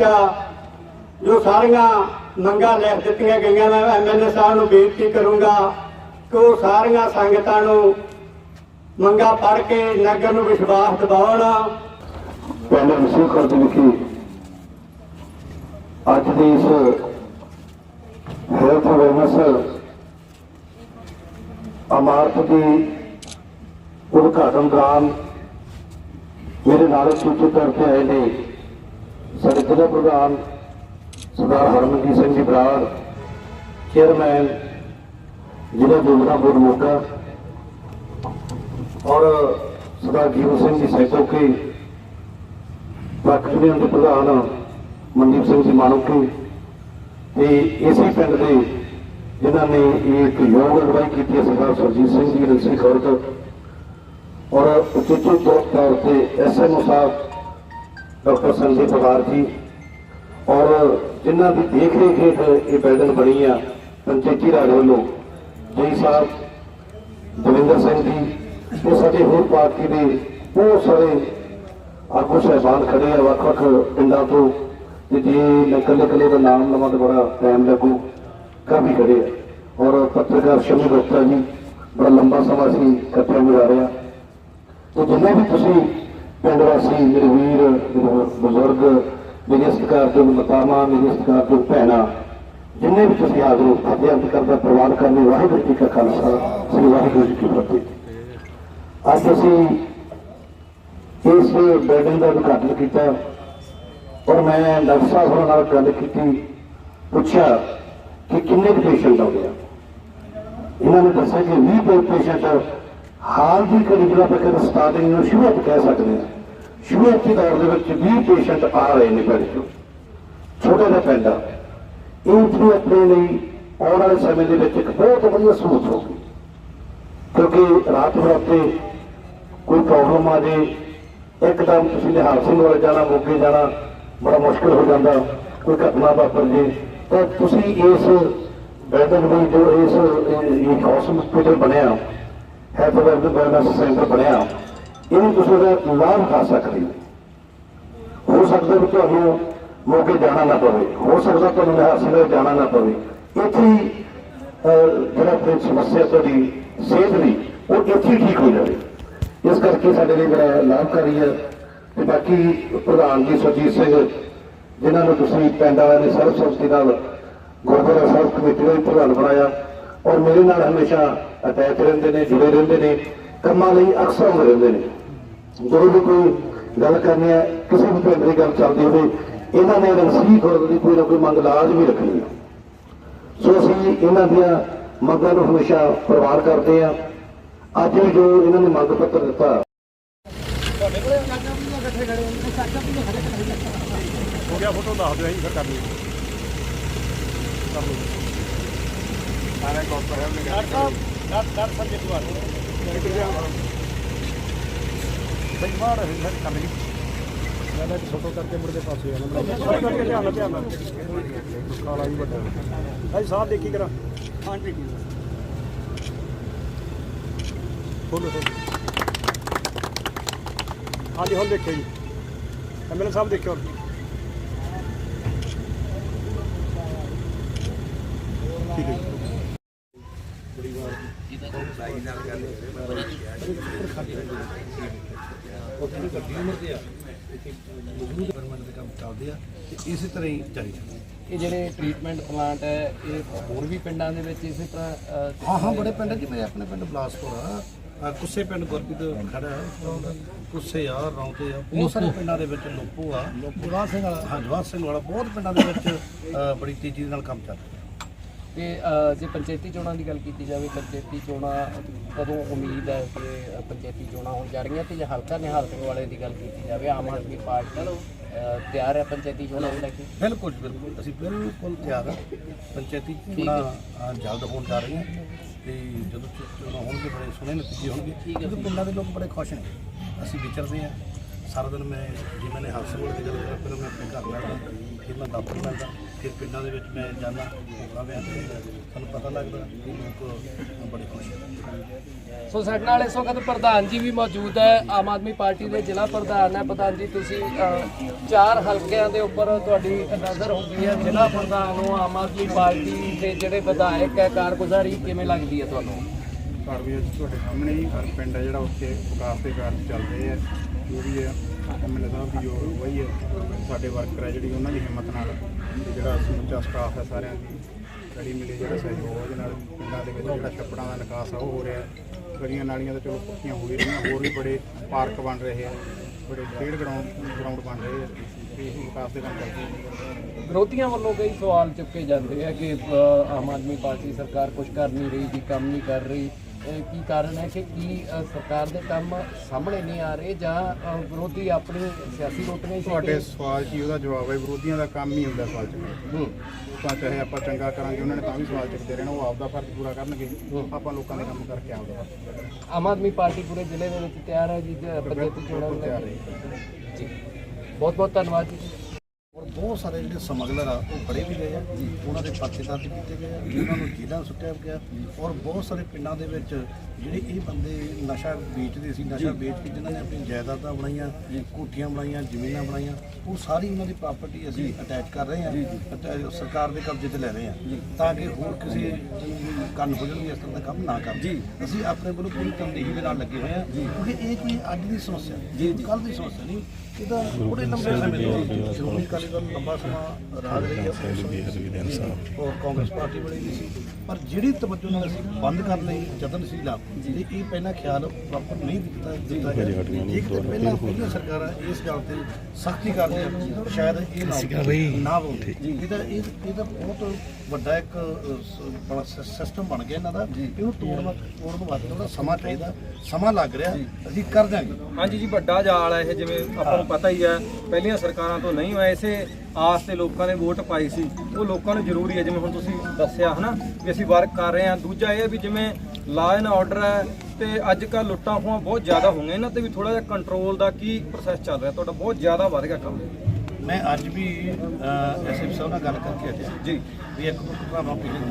ਵਿੱਚ ਜੋ ਸਾਰੀਆਂ ਮੰਗਾਂ ਲਿਖ ਦਿੱਤੀਆਂ ਗਈਆਂ ਮੈਂ ਐਮਐਲਏ ਸਾਹਿਬ ਨੂੰ ਬੇਨਤੀ ਕਰੂੰਗਾ ਕਿ ਉਹ ਸਾਰੀਆਂ ਸੰਗਤਾਂ ਨੂੰ ਮੰਗਾਂ ਪੜ੍ਹ ਕੇ ਨਗਰ ਨੂੰ ਵਿਸ਼ਵਾਸ ਦਿਵਾਉਣ। ਪਿੰਡ ਰਸੂਲ ਖੁਰਦ ਵਿਖੇ ਅੱਜ ਦੀ ਇਸ ਹੈਲਥ ਅਵੇਅਰਨੈਸ ਇਮਾਰਤ ਦੀ ਉਦਘਾਟਨ ਦੌਰਾਨ ਮੇਰੇ ਨਾਲ ਸੂਚਿਤ ਕਰਕੇ ਆਏ ਨੇ ਸਾਡੇ ਜ਼ਿਲ੍ਹਾ ਪ੍ਰਧਾਨ ਸਰਦਾਰ ਹਰਮਨਜੀਤ ਸਿੰਘ ਜੀ ਬਰਾੜ, ਚੇਅਰਮੈਨ ਜ਼ਿਲ੍ਹਾ ਯੋਜਨਾ ਬੋਰਡ ਮੋਗਾ ਔਰ ਸਰਦਾਰ ਜੀਵਨ Singh ji secretary truck union ਦੇ ਪ੍ਰਧਾਨ ਮਨਦੀਪ ਸਿੰਘ ਜੀ ਮਾਨੁਕੀ ਤੇ ਇਸੇ ਪਿੰਡ ਦੇ ਜਿਨ੍ਹਾਂ ਨੇ ਇਹ ਇੱਕ ਯੋਗ ਅਗਵਾਈ ਕੀਤੀ ਹੈ, ਸਰਦਾਰ ਸਰਜੀਤ ਸਿੰਘ ਜੀ ਰੰਸੀ ਖੌਰਤ ਔਰ ਉਚੇਚੇ ਤੌਰ ਤੌਰ ਤੇ ਐਸਐਮਓ ਸਾਹਿਬ ਡਾਕਟਰ ਸੰਜੇ ਪਵਾਰ ਜੀ। ਔਰ ਜਿਨ੍ਹਾਂ ਦੀ ਦੇਖ ਰੇਖ ਹੇਠ ਇਹ ਬਿਲਡਿੰਗ ਬਣੀ ਆ, ਪੰਚਾਇਤੀ ਰਾਜ ਵੱਲੋਂ, ਜੀ ਸਾਹਿਬ, ਦਵਿੰਦਰ ਸਿੰਘ ਜੀ ਤੇ ਸਾਡੇ ਹੋਰ ਪਾਰਟੀ ਦੇ ਬਹੁਤ ਸਾਰੇ ਆਗੂ ਸਹਿਬਾਨ ਖੜੇ ਆ ਵੱਖ ਵੱਖ ਪਿੰਡਾਂ ਤੋਂ। ਤੇ ਜੇ ਮੈਂ ਇਕੱਲੇ ਇਕੱਲੇ ਦਾ ਨਾਮ ਲਵਾਂ ਤਾਂ ਬੜਾ ਟਾਈਮ ਲੱਗੂ ਕਾਫੀ ਖੜੇ ਆ। ਔਰ ਪੱਤਰਕਾਰ ਸ਼ਮੀ ਗੁਪਤਾ ਜੀ, ਬੜਾ ਲੰਬਾ ਸਮਾਂ ਸੀ ਇਕੱਠੇ ਗੁਜ਼ਾਰਿਆ ਰਿਹਾ ਤੇ ਜਿੰਨੇ ਵੀ ਤੁਸੀਂ ਪਿੰਡ ਵਾਸੀ ਮੇਰੇ ਵੀਰ ਮੇਰੇ ਬਜ਼ੁਰਗ ਮੇਰੇ ਸਤਿਕਾਰ ਦੇ ਮਤਾਮਾ ਮੇਰੇ ਸਤਿਕਾਰ ਦੇ ਭੈਣਾਂ, ਜਿੰਨੇ ਵੀ ਤੁਸੀਂ ਹਾਜ਼ਰ ਹੋ ਫਤਿਹ ਅੰਤ ਕਰਦਾ ਪ੍ਰਵਾਨ ਕਰਨੇ, ਵਾਹਿਗੁਰੂ ਜੀ ਕਾ ਖਾਲਸਾ, ਸ੍ਰੀ ਵਾਹਿਗੁਰੂ ਜੀ ਕੀ ਫਤਿਹ। ਅੱਜ ਅਸੀਂ ਇਸ ਬਿਲਡਿੰਗ ਦਾ ਉਦਘਾਟਨ ਕੀਤਾ ਔਰ ਮੈਂ ਡਾਕਟਰ ਸਾਹਿਬ ਹੋਰਾਂ ਨਾਲ ਗੱਲ ਕੀਤੀ, ਪੁੱਛਿਆ ਕਿ ਕਿੰਨੇ ਕੁ ਪੇਸ਼ੈਂਟ ਆਉਂਦੇ ਆ? ਇਹਨਾਂ ਨੇ ਦੱਸਿਆ ਕਿ 20 ਪੇਸ਼ੈਂਟ ਹਾਲ ਦੀ ਘੜੀ ਜਿਹੜਾ ਆਪਾਂ ਕਹਿੰਦੇ ਸਟਾਰਟਿੰਗ ਨੂੰ ਸ਼ੁਰੂਆਤ ਕਹਿ ਸਕਦੇ ਹਾਂ। ਸ਼ੁਰੂਆਤੀ ਦੌਰ ਦੇ ਵਿੱਚ 20 ਪੇਸ਼ੈਂਟ ਆ ਰਹੇ ਨੇ ਪਿੰਡ ਚੋਂ। ਛੋਟਾ ਜਿਹਾ ਪਿੰਡ ਆ। ਇਹ ਜਿਹੜੀ ਆਪਣੇ ਲਈ ਆਉਣ ਵਾਲੇ ਸਮੇਂ ਦੇ ਵਿੱਚ ਇੱਕ ਬਹੁਤ ਵਧੀਆ ਸਹੂਲਤ ਹੋਊਗੀ ਕਿਉਂਕਿ ਰਾਤ ਬਰਾਤੇ ਕੋਈ ਪ੍ਰੋਬਲਮ ਆ ਜੇ, ਇੱਕਦਮ ਤੁਸੀਂ ਨਿਹਾਲ ਸਿੰਘ ਵੱਲ ਜਾਣਾ, ਮੋਗੇ ਜਾਣਾ, ਬੜਾ ਮੁਸ਼ਕਲ ਹੋ ਜਾਂਦਾ, ਕੋਈ ਘਟਨਾ ਵਾਪਰ ਜੇ, ਤਾਂ ਤੁਸੀਂ ਇਸ ਬਿਲਡਿੰਗ ਦੀ ਜੋ ਇਸ, ਇਹ ਹਸਪੀਟਲ ਬਣਿਆ ਹੈਲਥ ਵੈਲਨੈਸ ਸੈਂਟਰ ਬਣਿਆ। ਇਹਨੂੰ ਤੁਸੀਂ ਉਹਦਾ ਲਾਭ ਉਠਾ ਸਕਦੇ ਹੋ। ਹੋ ਸਕਦਾ ਵੀ ਤੁਹਾਨੂੰ ਮੌਕੇ ਜਾਣਾ ਨਾ ਪਵੇ। ਹੋ ਸਕਦਾ ਤੁਹਾਨੂੰ ਨਿਹਾਲ ਸਿੰਘ ਜਾਣਾ ਨਾ ਪਵੇ। ਇੱਥੇ ਜਿਹੜਾ ਆਪਣੀ ਸਮੱਸਿਆ ਤੁਹਾਡੀ ਸਿਹਤ ਦੀ ਉਹ ਇੱਥੇ ਠੀਕ ਹੋ ਜਾਵੇ। ਇਸ ਕਰਕੇ ਸਾਡੇ ਲਈ ਬੜਾ ਲਾਭਕਾਰੀ ਹੈ। ਤੇ ਬਾਕੀ ਪ੍ਰਧਾਨ ਜੀ ਸੁਰਜੀਤ ਸਿੰਘ, ਜਿਨ੍ਹਾਂ ਨੂੰ ਤੁਸੀਂ ਪਿੰਡ ਵਾਲਿਆਂ ਨੇ ਸਰਬਸੰਮਤੀ ਨਾਲ ਗੁਰਦੁਆਰਾ ਸਾਹਿਬ ਕਮੇਟੀ ਦਾ ਵੀ ਪ੍ਰਧਾਨ ਬਣਾਇਆ। ਔਰ ਮੇਰੇ ਨਾਲ ਹਮੇਸ਼ਾ ਅਟੈਚ ਰਹਿੰਦੇ ਨੇ ਜੁੜੇ ਰਹਿੰਦੇ ਨੇ ਕੰਮਾਂ ਲਈ ਅਕਸਰ ਰਹਿੰਦੇ ਨੇ। ਜਦੋਂ ਵੀ ਕੋਈ ਗੱਲ ਕਰਨੀ ਹੈ ਕਿਸੇ ਵੀ ਪਿੰਡ ਦੀ ਗੱਲ ਚੱਲਦੀ ਹੋਵੇ ਇਹਨਾਂ ਨੇ ਰਣਸੀ ਖੁਰਦ ਦੀ ਕੋਈ ਨਾ ਕੋਈ ਮੰਗ ਲਾਜ਼ਮੀ ਰੱਖਣੀ ਹੈ। ਸੋ ਅਸੀਂ ਇਹਨਾਂ ਦੀਆਂ ਮੰਗਾਂ ਨੂੰ ਹਮੇਸ਼ਾ ਪ੍ਰਵਾਨ ਕਰਦੇ ਹਾਂ। ਅੱਜ ਵੀ ਜੋ ਇਹਨਾਂ ਨੇ ਮੰਗ ਪੱਤਰ ਦਿੱਤਾ ਹੋ ਗਿਆ ਫੋਟੋ ਦੱਸ ਦਿਓ ਜੀ ਫਿਰ ਕਰ ਲਈਏ। ਕਰ ਲਓ ਸਾਰੇ ਕੋਲ ਪਰ ਹੈ ਬਈ ਮਾਰ ਹੈ ਸਰ ਕਰ ਲਈ ਮੈਂ ਫੋਟੋ ਕਰਕੇ ਕੇ ਪਾਸੇ ਆਣਾ ਫੋਟੋ ਕਰਕੇ ਧਿਆਨ ਨਾਲ ਧਿਆਨ ਨਾਲ। ਕਾਲਾ ਵੀ ਵੱਡਾ। ਭਾਈ ਸਾਹਿਬ ਦੇਖੀ ਕਰਾ। ਹਾਂ ਠੀਕ ਖੋਲੋ ਖੋਲੋ। ਹਾਂਜੀ ਹੁਣ ਦੇਖਿਓ ਜੀ। ਐਮਐਲਏ ਸਾਹਿਬ ਦੇਖਿਓ ਠੀਕ ਹੈ ਜੀ ਉੱਥੇ ਵੱਡੀ ਉਮਰ ਦੇ ਆ। ਇੱਥੇ ਮਜ਼ਦੂਰ ਗਵਰਨਮੈਂਟ ਦੇ ਕੰਮ ਚੱਲਦੇ ਆ ਤੇ ਇਸੇ ਤਰ੍ਹਾਂ ਹੀ ਚੱਲੀ ਜਾਂਦਾ ਇਹ ਜਿਹੜੇ ਟ੍ਰੀਟਮੈਂਟ ਪਲਾਂਟ ਹੈ ਇਹ ਹੋਰ ਵੀ ਪਿੰਡਾਂ ਦੇ ਵਿੱਚ ਇਸੇ ਤਰ੍ਹਾਂ ਹਾਂ ਹਾਂ ਬੜੇ ਪਿੰਡ ਜੀ ਮੇਰੇ ਆਪਣੇ ਪਿੰਡ ਬਲਾਸਪੁਰ ਆ। ਕੁੱਸੇ ਪਿੰਡ ਗੁਰਪ੍ਰੀਤ ਖੜਾ ਹੈ ਕੁੱਸੇ ਆ ਰੌਂਤੇ ਆ ਬਹੁਤ ਸਾਰੇ ਪਿੰਡਾਂ ਦੇ ਵਿੱਚ ਲੋਪੋ ਆ। ਜਵਾਹਰ ਸਿੰਘ ਵਾਲਾ। ਹਾਂ ਜਵਾਹਰ ਸਿੰਘ ਵਾਲਾ ਬਹੁਤ ਪਿੰਡਾਂ ਦੇ ਵਿੱਚ ਬੜੀ ਤੇਜ਼ੀ ਨਾਲ ਕੰਮ ਚੱਲ ਰਿਹਾ। ਤੇ ਜੇ ਪੰਚਾਇਤੀ ਚੋਣਾਂ ਦੀ ਗੱਲ ਕੀਤੀ ਜਾਵੇ ਪੰਚਾਇਤੀ ਚੋਣਾਂ ਕਦੋਂ ਉਮੀਦ ਹੈ ਕਿ ਪੰਚਾਇਤੀ ਚੋਣਾਂ ਹੋਣ ਜਾ ਰਹੀਆਂ ਤੇ ਜੇ ਹਲਕਾ ਨਿਹਾਲ ਸਿੰਘ ਵਾਲੇ ਦੀ ਗੱਲ ਕੀਤੀ ਜਾਵੇ ਆਮ ਆਦਮੀ ਪਾਰਟੀ ਅਹ, ਤਿਆਰ ਹੈ ਪੰਚਾਇਤੀ ਚੋਣਾਂ ਨੂੰ ਲੈ ਕੇ? ਬਿਲਕੁਲ ਜੀ, ਬਿਲਕੁਲ। ਅਸੀਂ ਬਿਲਕੁਲ ਤਿਆਰ ਹਾਂ। ਪੰਚਾਇਤੀ ਚੋਣਾਂ ਜਲਦ ਹੋਣ ਜਾ ਰਹੀਆਂ ਤੇ ਜਦੋਂ ਚ- ਚੋਣਾਂ ਹੋਣਗੇ ਬੜੇ ਸੋਹਣੇ ਨਤੀਜੇ ਹੋਣਗੇ। ਕਿਉਂਕਿ ਪਿੰਡਾਂ ਦੇ ਲੋਕ ਬੜੇ ਖੁਸ਼ ਨੇ। ਅਸੀਂ ਵਿਚਰਦੇ ਹਾਂ। ਸਾਰਾ ਦਿਨ ਮੈਂ ਜੇ ਮੈਨੇ ਹਾਦਸੇ ਵਾਲੀ ਦੀ ਗੱਲ ਕਰਾਂ ਫਿਰ ਮੈਂ ਆਪਣੇ ਘਰ ਮਿਲਦਾ ਫਿਰ ਮੈਂ ਦਫ਼ਤਰ ਮਿਲਦਾ ਫਿਰ ਪਿੰਡਾਂ ਦੇ ਵਿੱਚ ਮੈਂ ਜਾਂਦਾ ਪ੍ਰੋਗਰਾਮ ਵਿਆਹ ਸਾਨੂੰ ਪਤਾ ਲੱਗਦਾ ਕਿ ਲੋਕ ਬੜੇ ਖੁਸ਼ ਹਨ ਸੋ ਸਾਡੇ ਨਾਲ ਇਸ ਵਕਤ ਪ੍ਰਧਾਨ ਜੀ ਵੀ ਮੌਜੂਦ ਹੈ। ਆਮ ਆਦਮੀ ਪਾਰਟੀ ਦੇ ਜ਼ਿਲ੍ਹਾ ਪ੍ਰਧਾਨ ਹੈ। ਪ੍ਰਧਾਨ ਜੀ, ਤੁਸੀਂ ਚਾਰ ਹਲਕਿਆਂ ਦੇ ਉੱਪਰ ਤੁਹਾਡੀ ਨਜ਼ਰ ਹੁੰਦੀ ਹੈ। ਜ਼ਿਲ੍ਹਾ ਪ੍ਰਧਾਨ ਨੂੰ ਆਮ ਆਦਮੀ ਪਾਰਟੀ ਦੇ ਜਿਹੜੇ ਵਿਧਾਇਕ ਹੈ, ਕਾਰਗੁਜ਼ਾਰੀ ਕਿਵੇਂ ਲੱਗਦੀ ਹੈ ਤੁਹਾਨੂੰ? ਕਾਰਵਾਈ ਅੱਜ ਤੁਹਾਡੇ ਸਾਹਮਣੇ ਹੀ। ਹਰ ਪਿੰਡ ਹੈ ਜਿਹੜਾ ਉੱਥੇ ਵਿਕਾਸ ਦੇ ਕਾਰਜ ਚੱਲ ਰਹੇ ਹੈ ਜੋ ਵੀ ਹੈ ਐਮਐਲਏ ਸਾਹਿਬ ਦੀ ਜੋ ਅਗਵਾਈ ਹੈ ਸਾਡੇ ਵਰਕਰ ਹੈ ਜਿਹੜੀ, ਉਹਨਾਂ ਦੀ ਹਿੰਮਤ ਨਾਲ ਜਿਹੜਾ ਸਮੁੱਚਾ ਸਟਾਫ ਹੈ ਸਾਰਿਆਂ ਦੀ ਕੜੀ ਮਿਲੀ ਜਿਹੜਾ ਸਹਿਯੋਗ ਉਹਦੇ ਨਾਲ ਪਿੰਡਾਂ ਦੇ ਵਿੱਚ ਜਿਹੜਾ ਛੱਪੜਾਂ ਦਾ ਵਿਕਾਸ ਆ, ਉਹ ਹੋ ਰਿਹਾ। ਹੈ ਗਲੀਆਂ ਨਾਲੀਆਂ ਤਾਂ ਚਲੋ ਪੱਕੀਆਂ ਹੋ ਹੀ ਰਹੀਆਂ, ਹੋਰ ਵੀ ਬੜੇ ਪਾਰਕ ਬਣ ਰਹੇ ਆ, ਬੜੇ ਖੇਡ ਗਰਾਊਂਡ ਗਰਾਊਂਡ ਬਣ ਰਹੇ ਆ ਇਹ ਵਿਕਾਸ ਦੇ ਕੰਮ ਕਰਦੇ ਵਿਰੋਧੀਆਂ ਵੱਲੋਂ ਕਈ ਸਵਾਲ ਚੁੱਕੇ ਜਾਂਦੇ ਆ ਕਿ ਆਮ ਆਦਮੀ ਪਾਰਟੀ ਸਰਕਾਰ ਕੁਝ ਕਰ ਨਹੀਂ ਰਹੀ ਜੀ, ਕੰਮ ਨਹੀਂ ਕਰ ਰਹੀ। ਕੀ ਕਾਰਨ ਹੈ ਕਿ ਕੀ ਸਰਕਾਰ ਦੇ ਕੰਮ ਸਾਹਮਣੇ ਨਹੀਂ ਆ ਰਹੇ ਜਾਂ ਵਿਰੋਧੀ ਆਪਣੀ ਸਿਆਸੀ ਰੋਟੀਆਂ ਤੁਹਾਡੇ ਸਵਾਲ ਹੀ ਉਹਦਾ ਜਵਾਬ ਹੈ ਵਿਰੋਧੀਆਂ ਦਾ ਕੰਮ ਹੀ ਹੁੰਦਾ ਸਵਾਲ ਚੁੱਕਣਾ ਹੂੰ। ਤਾਂ ਚਾਹੇ ਆਪਾਂ ਚੰਗਾ ਕਰਾਂਗੇ ਉਹਨਾਂ ਨੇ ਤਾਂ ਵੀ ਸਵਾਲ ਚੁੱਕਦੇ ਰਹਿਣਾ ਉਹ ਆਪਦਾ ਫਰਜ਼ ਪੂਰਾ ਕਰਨਗੇ। ਆਪਾਂ ਲੋਕਾਂ ਦੇ ਕੰਮ ਕਰਕੇ ਆਪਦਾ ਪੂਰਾ ਕਰਾਂਗੇ। ਆਮ ਆਦਮੀ ਪਾਰਟੀ ਪੂਰੇ ਜ਼ਿਲ੍ਹੇ ਦੇ ਵਿੱਚ ਤਿਆਰ ਹੈ ਜੀ ਪੰਚਾਇਤੀ ਚੋਣਾਂ ਨੂੰ ਲੈ ਤਿਆਰ ਕੇ ਜੀ। ਬਹੁਤ ਬਹੁਤ ਧੰਨਵਾਦ ਜੀ। ਔਰ ਬਹੁਤ ਸਾਰੇ ਜਿਹੜੇ ਸਮਗਲਰ ਆ ਉਹ ਫੜੇ ਵੀ ਗਏ ਆ ਉਹਨਾਂ ਦੇ ਪਰਚੇ ਦਰਜ ਕੀਤੇ ਗਏ ਆ ਉਹਨਾਂ ਨੂੰ ਜੇਲ੍ਹਾਂ ਸੁੱਟਿਆ ਗਿਆ। ਔਰ ਬਹੁਤ ਸਾਰੇ ਪਿੰਡਾਂ ਦੇ ਵਿੱਚ ਜਿਹੜੇ ਇਹ ਬੰਦੇ ਨਸ਼ਾ ਵੇਚਦੇ ਸੀ ਨਸ਼ਾ ਵੇਚ ਕੇ ਜਿਨ੍ਹਾਂ ਨੇ ਆਪਣੀ ਜਾਇਦਾਦਾਂ ਬਣਾਈਆਂ ਕੋਠੀਆਂ ਬਣਾਈਆਂ ਜ਼ਮੀਨਾਂ ਬਣਾਈਆਂ ਉਹ ਸਾਰੀ ਉਹਨਾਂ ਦੀ ਪ੍ਰਾਪਰਟੀ ਅਸੀਂ ਅਟੈਚ ਕਰ ਰਹੇ ਹਾਂ ਅਟੈ- ਸਰਕਾਰ ਦੇ ਕਬਜ਼ੇ ਤੇ ਲੈ ਰਹੇ ਹਾਂ ਤਾਂ ਕਿ ਹੋਰ ਕਿਸੇ ਕੰਨ ਹੋ ਜਾਣਗੇ ਇਸ ਤਰ੍ਹਾਂ ਦਾ ਕੰਮ ਨਾ ਕਰਨ। ਅਸੀਂ ਆਪਣੇ ਵੱਲੋਂ ਪੂਰੀ ਤਨਦੇਹੀ ਦੇ ਨਾਲ ਲੱਗੇ ਹੋਏ ਹਾਂ ਕਿਉਂਕਿ ਇਹ ਕੋਈ ਅੱਜ ਦੀ ਸਮੱਸਿਆ ਜੀ ਕੱਲ ਦੀ ਸਮੱਸਿਆ ਨਹੀਂ ਇਹਦਾ ਬੜੇ ਲੰਬੇ ਸਮੇਂ ਤੋਂ ਸ਼੍ਰੋਮਣੀ ਅਕਾਲੀ ਦਲ ਲੰਬਾ ਸਮਾਂ ਰਾਜ ਰਹੀ ਹੈ ਔਰ ਕਾਂਗਰਸ ਪਾਰਟੀ ਬਣੀ ਵੀ ਸੀ। ਪਰ ਜਿਹੜੀ ਤਵੱਜੋ ਨਾਲ ਅਸੀਂ ਬੰਦ ਕਰਨ ਲਈ ਯਤਨਸ਼ੀਲ ਆ ਤੇ ਇਹ ਪਹਿਲਾਂ ਖਿਆਲ ਪ੍ਰੋਪਰ ਨਹੀਂ ਦਿੱਤਾ ਦਿੱਤਾ ਗਿਆ। ਇੱਕ ਤਾਂ ਪਹਿਲਾਂ ਪਹਿਲਾਂ ਸਰਕਾਰਾਂ ਇਸ ਗੱਲ ਤੇ ਸਖਤੀ ਕਰਦੀਆਂ ਸ਼ਾਇਦ ਇਹ ਨਾ ਨਾ ਹੋਵੇ। ਇਹਦਾ ਇਹ ਇਹਦਾ ਬਹੁਤ ਵੱਡਾ ਇੱਕ ਸ- ਬੜਾ ਸਿਸਟਮ ਬਣ ਗਿਆ ਇਹਨਾਂ ਦਾ। ਇਹਨੂੰ ਤੋੜਨ ਤੋੜਨ ਵਾਸਤੇ ਥੋੜਾ ਸਮਾਂ ਚਾਹੀਦਾ। ਸਮਾਂ ਲੱਗ ਰਿਹਾ। ਅਸੀਂ ਕਰ ਦਿਆਂਗੇ। ਹਾਂਜੀ ਜੀ ਵੱਡਾ ਜਾਲ ਹੈ ਇਹ ਜਿਵੇਂ ਆਪਾਂ ਨੂੰ ਪਤਾ ਹੀ ਹੈ। ਪਹਿਲੀਆਂ ਸਰਕਾਰਾਂ ਤੋਂ ਨਹੀਂ ਹੋਇਆ ਇਸੇ ਆਸ ਤੇ ਲੋਕਾਂ ਨੇ ਵੋਟ ਪਾਈ ਸੀ ਉਹ ਲੋਕਾਂ ਨੂੰ ਜ਼ਰੂਰੀ ਹੈ ਜਿਵੇਂ ਹੁਣ ਤੁਸੀਂ ਦੱਸਿਆ ਹਨਾ ਵੀ ਅਸੀਂ ਵਰਕ ਕਰ ਰਹੇ ਹਾਂ। ਦੂਜਾ ਇਹ ਹੈ ਵੀ ਜਿਵੇਂ ਲਾ ਐਂਡ ਆਰਡਰ ਹੈ ਤੇ ਅੱਜ ਕੱਲ ਲੁੱਟਾਂ ਖੋਹਾਂ ਬਹੁਤ ਜ਼ਿਆਦਾ ਹੋ ਗਈਆਂ ਇਹਨਾਂ ਤੇ ਵੀ ਥੋੜਾ ਜਿਹਾ ਕੰਟਰੋਲ ਦਾ ਕੀ ਪ੍ਰੋਸੈਸ ਚੱਲ ਰਿਹਾ? ਤੁਹਾਡਾ ਬਹੁਤ ਜ਼ਿਆਦਾ ਵੱਧ ਗਿਆ ਕੰਮ। ਮੈਂ ਅੱਜ ਵੀ ਐਸਐਫ ਸਾਹਿਬ ਨਾਲ ਗੱਲ ਕਰਕੇ ਹਟਿਆ। ਜੀ। ਵੀ ਇੱਕ ਦੋ ਭਰਾਵਾਂ ਪਿਛਲੇ